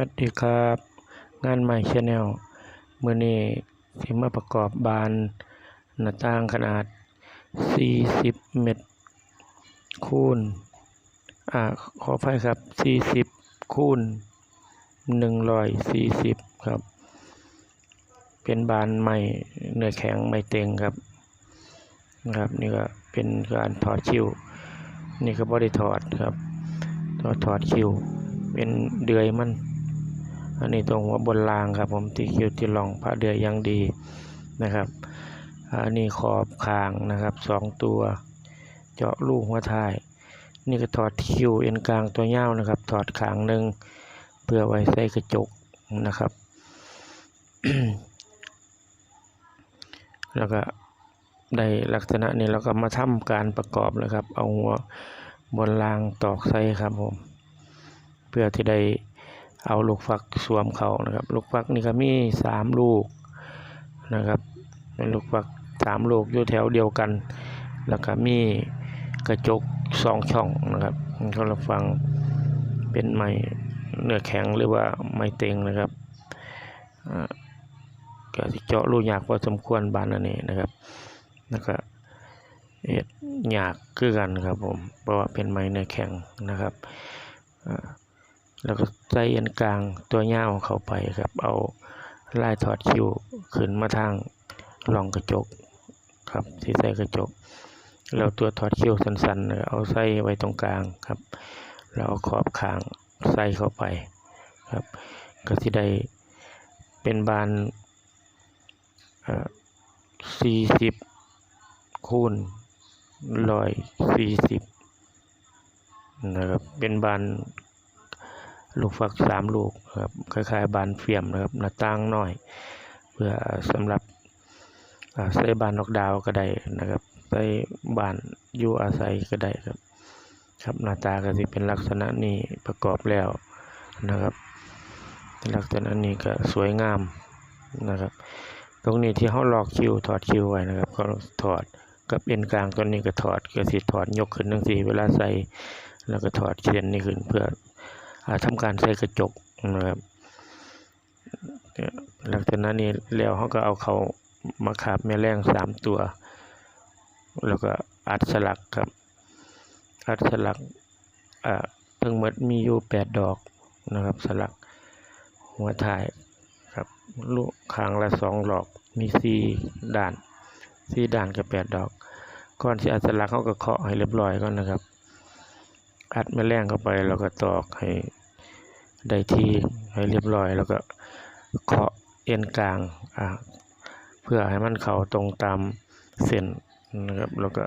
วัสดีครับ งานใหม่ชาแนลมื้อนี้สิมาประกอบบานหน้าต่างขนาด 40 เมตร คูณ อ่า ขออภัยครับ 40 คูณ 140 ครับ เป็นบานใหม่เนื้อแข็งไม่เต็งครับ นะครับ นี่ก็เป็นการถอดคิวนี่ก็บ่ได้ถอดครับถอดถอดคิวเป็นเดือยมัน อันนี้ตรงหัวบนรางครับ ผมตีคิวที่องพระเดือยยังดีนะครับ อันนี้ขอบคางนะครับสองตัว เจาะลูกหัวท้าย นี่ก็ถอดคิวเอ็นกลางตัวยาวนะครับ ถอดขางหนึ่งเพื่อไว้ใส่กระจกนะครับ แล้วก็ได้ลักษณะนี้เราก็มาทำการประกอบเลยครับ เอาหัวบนรางตอกใส่ครับผม เพื่อที่ได้ เอาลูกฟักสวมเขานะครับ ลูกฟักนี่ก็มีสามลูกนะครับเป็นลูกฟักสามลูกอยู่แถวเดียวกัน แล้วก็มีกระจกสองช่องนะครับเขาเราฟังเป็นไม้เนื้อแข็งหรือว่าไม้เต็งนะครับอ่าก็สิเจาะรูยากพอสมควรบานอันนี้นะครับแล้วก็เอ็ดยากคือกันครับผมเพราะว่าเป็นไม้เนื้อแข็งนะครับอ่า แล้วก็ใส่เอ็นกลางตัวยาวเขาไปครับ เอาลายถอดคิวขึ้นมาทางรองกระจกครับที่ใส่กระจก แล้วตัวถอดคิวสั้นๆเนี่ยเอาใส่ไว้ตรงกลางครับแล้วเอาขอบคางใส่เข้าไปครับ ก็ที่ได้เป็นบานสี่สิบคูณร้อยสี่สิบนะครับเป็นบาน ลูกฟักสามลูกครับคล้ายๆบานเฟียมนะครับหน้าต่างน้อย เพื่อสำหรับใส่บานนอกดาวก็ได้นะครับใส่บานอยู่อาศัยก็ได้ครับ ครับหน้าตาก็สิเป็นลักษณะนี้ประกอบแล้วนะครับ ลักษณะนี้ก็สวยงามนะครับ ตรงนี้ที่เขาลอกคิวถอดคิวไว้นะครับก็ถอดกับเอ็นกลางตัวนี้ก็ถอดก็สิถอดยกขึ้นทั้งสี่เวลาใส่แล้วก็ถอดเส้นนี้ขึ้นเพื่อ ทำการใส่กระจกนะครับหลังจากนั้นนี่แล้วเขาก็เอาเขามาขาบแม่แรงสามตัว แล้วก็อัดสลักครับ อัดสลักอ่าทั้งหมดมีอยู่แปดดอกนะครับ สลักหัวถ่ายครับลูกคางละสองดอกมีสี่ด่านสี่ด่านกับแปดดอกก่อนที่อัดสลักเขาก็เคาะให้เรียบร้อยก่อนนะครับ อัดแม่แรงเข้าไปแล้วก็ตอกให้ ได้ที่ให้เรียบร้อยแล้วก็เคาะเอ็นกลางอ่าเพื่อให้มันเข้าตรงตามเส้นนะครับแล้วก็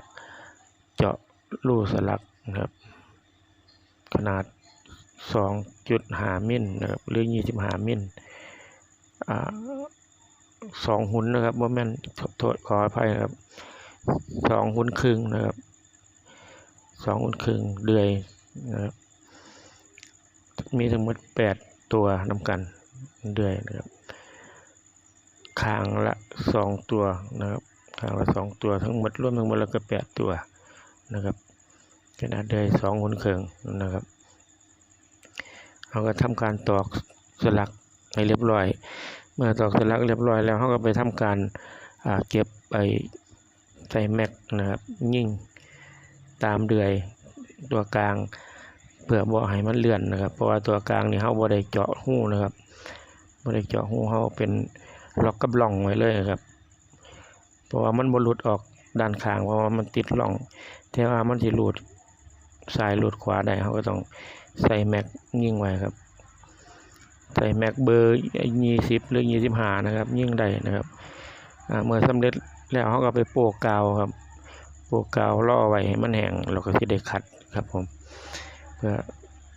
เจาะรูสลักนะครับ ขนาด 2.5 มิลนะครับหรือ 25 มิลอ่าสองหุ่นนะครับว่าแม่นโทษขออภัยนะครับสองหุ่นครึ่งนะครับสองหุ่นครึ่งเดือยนะครับ มีทั้งหมดแปดตัวนำกันเดือยนะครับคางละสองตัวนะครับคางละสองตัวทั้งหมดรวมทั้งหมดแล้วก็แปดตัวนะครับขนาดเดือยสองหุ่นเครื่องนะครับเราก็ทำการตอกสลักให้เรียบร้อย เมื่อตอกสลักเรียบร้อยแล้วเขาก็ไปทำการาเก็บไปใส่แม็กนะครับยิ่งตามเดือยตัวกลาง เพื่อบ่ให้มันเลื่อนนะครับเพราะว่าตัวกลางนี่เฮาบ่ได้เจาะหูนะครับบ่ได้เจาะหูเฮาเป็นล็อกกับร่องไว้เลยครับ เพราะว่ามันบ่หลุดออกด้านข้างเพราะว่ามันติดร่องแต่ว่ามันสิหลุดซ้ายหลุดขวาได้เฮาก็ต้องใส่แม็กยิงไว้ครับ ใส่แม็กเบอร์20หรือ25นะครับ ยิงได้นะครับเมื่อสำเร็จแล้วเฮาก็ไปโปะกาวครับ โปะกาวล่อไว้ให้มันแห้งแล้วก็สิได้ขัดครับผม พื่อ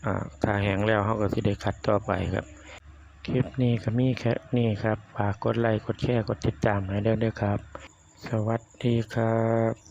อ่าถ้าแห้งแล้วเขาก็สิได้คัดต่อไปครับ คลิปนี้ก็มีแค่นี้ครับฝากกดไลค์กดแชร์กดติดตามให้ด้อเด้วยครับ สวัสดีครับ